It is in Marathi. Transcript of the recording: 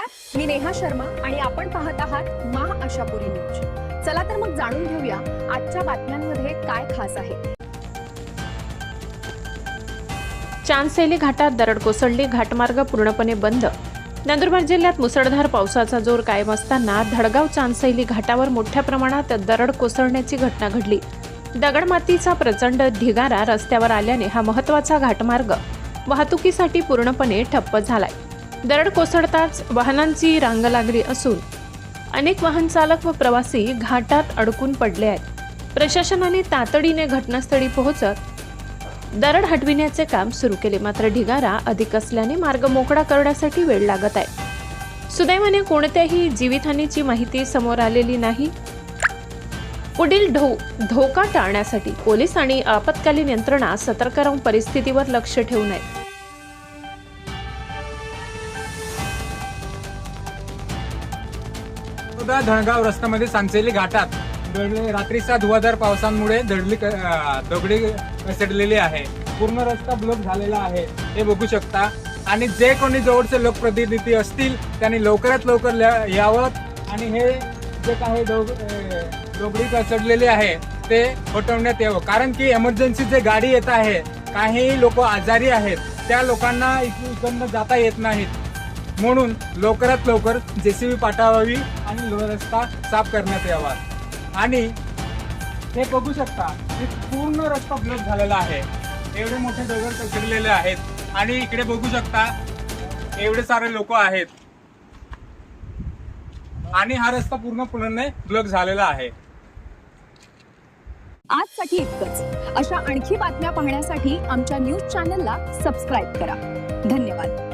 नमस्कार मी नेहा शर्मा आणि आपण पाहत आहात महा आशापुरी न्यूज. चला तर मग जाणून घेऊया आजच्या बातम्यांमध्ये काय खास आहे. चांदसेली घाटात दरड कोसळली घाटमार्ग पूर्णपणे बंद. नंदुरबार जिल्ह्यात मुसळधार पावसाचा जोर कायम असताना धडगाव चांदसैली घाटावर मोठ्या प्रमाणात दरड कोसळण्याची घटना घडली. दगडमातीचा प्रचंड ढिगारा रस्त्यावर आल्याने हा महत्त्वाचा घाटमार्ग वाहतुकीसाठी पूर्णपणे ठप्प झालाय. दरड कोसळताच वाहनांची रांग लागली असून अनेक वाहन चालक व प्रवासी घाटात अडकून पडले आहेत. प्रशासनाने तातडीने घटनास्थळी पोहोचत दरड हटविण्याचे काम सुरू केले. मात्र ढिगारा अधिक असल्याने मार्ग मोकळा करण्यासाठी वेळ लागत आहे. सुदैवाने कोणत्याही जीवितहानीची माहिती समोर आलेली नाही. पुढील ढो धोका टाळण्यासाठी पोलीस आणि आपत्कालीन यंत्रणा सतर्क राहून परिस्थितीवर लक्ष ठेवून आहेत सुद्धा धळगाव रस्त्यामध्ये सांचेली घाटात दडले रात्रीच्या धुवाधार पावसांमुळे दडली क- दगडी सडलेली आहे. पूर्ण रस्ता ब्लॉक झालेला आहे. हे बघू शकता. आणि जे कोणी जवळचे लोकप्रतिनिधी असतील त्यांनी लवकरात लवकर यावं. आणि हे जे काही दग- दोगडी दगडी आहे ते हटवण्यात यावं. कारण की एमर्जन्सी जे गाडी येत आहे काही लोक आजारी आहेत त्या लोकांना इथून इकडनं जाता येत नाहीत. म्हणून लवकरात लवकर जेसीबी पाठवावी आणि रस्ता साफ करण्यात यावा. आणि हे बघू शकता की पूर्ण रस्ता ब्लॉक झालेला आहे. एवढे मोठे दगड पसरलेले आहेत. आणि इकडे बघू शकता एवढे सारे लोक आहेत. आणि हा रस्ता पूर्णपणे ब्लॉक झालेला आहे. आजसाठी इतकंच. अशा आणखी बातम्या पाहण्यासाठी आमच्या न्यूज चॅनलला सबस्क्राईब करा. धन्यवाद.